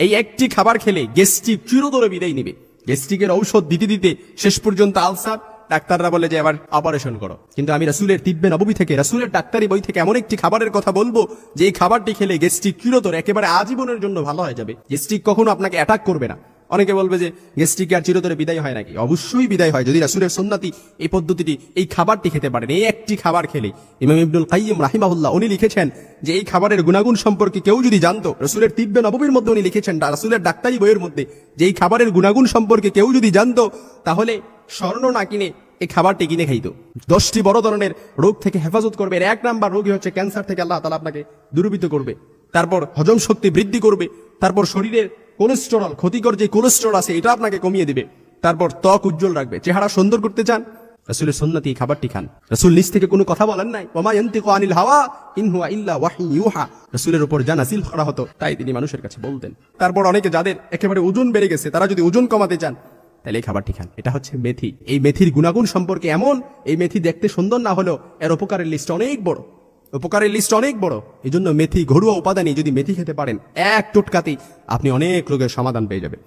এই একটি খাবার খেলে গ্যাস্ট্রিক চিরতরে বিদায় নিবে। গ্যাস্ট্রিকের ঔষধ দিতে দিতে শেষ পর্যন্ত আলসার, ডাক্তাররা বলে যে এবার অপারেশন করো। কিন্তু আমি রাসুলের তিব্বে নবী থেকে, রাসুলের ডাক্তারি বই থেকে এমন একটি খাবারের কথা বলব যে এই খাবারটি খেলে গ্যাস্ট্রিক চিরতর একেবারে আজীবনের জন্য ভালো হয়ে যাবে। গ্যাস্ট্রিক কখনো আপনাকে অ্যাটাক করবে না। অনেকে বলবে যে গ্যাস্ট্রিক আর চিরতরে বিদায় হয় নাকি? অবশ্যই বিদায় হয়। যদি রাসুলের সন্ন্যাতি এই পদ্ধতিটি, এই খাবারটি খেতে পারেন, এই একটি খাবার খেলে। ইমাম ইবনুল কাইয়িম রাহিমাহুল্লাহ উনি লিখেছেন যে এই খাবারের গুণাগুণ সম্পর্কে কেউ যদি জানতো, রসুলের তিব্বে নবমীর মধ্যে উনি লিখেছেন রাসুলের ডাক্তারি বইয়ের মধ্যে যে এই খাবারের গুণাগুণ সম্পর্কে কেউ যদি জানতো, তাহলে স্বর্ণ না কিনে এই খাবারটি কিনে খাইতো। দশটি বড় ধরনের রোগ থেকে হেফাজত করবে। এর এক নাম্বার রোগী হচ্ছে ক্যান্সার থেকে আল্লাহ তালা আপনাকে দূরীভূত করবে। তারপর হজম শক্তি বৃদ্ধি করবে। তারপর শরীরের কোলেস্টেরল, ক্ষতিকর যে কোলেস্টেরল আছে, এটা আপনাকে কমিয়ে দিবে। তারপর ত্বক উজ্জ্বল রাখবে। চেহারা সুন্দর করতে চান? রাসুলের সন্ন্যতি খাবারটি খান। রাসুল নিজ থেকে কোনো কথা বলেন নাই? আনিল হাওয়া ইল্লা ইউহা। রাসুলের উপর যা নাসিল করা হতো, তাই তিনি মানুষের কাছে বলতেন। তারপর অনেকে যাদের একেবারে ওজন বেড়ে গেছে, তারা যদি ওজন কমাতে চান, তাহলে এই খাবারটি খান। এটা হচ্ছে মেথি। এই মেথির গুণাগুণ সম্পর্কে এমন, এই মেথি দেখতে সুন্দর না হলেও এর উপকারের লিস্ট অনেক বড়। উপকারের লিস্ট অনেক বড়। এই জন্য মেথি ঘরুয়া উপাদানই যদি মেথি খেতে পারেন, এক টোটকাতেই আপনি অনেক রোগের সমাধান পেয়ে যাবেন।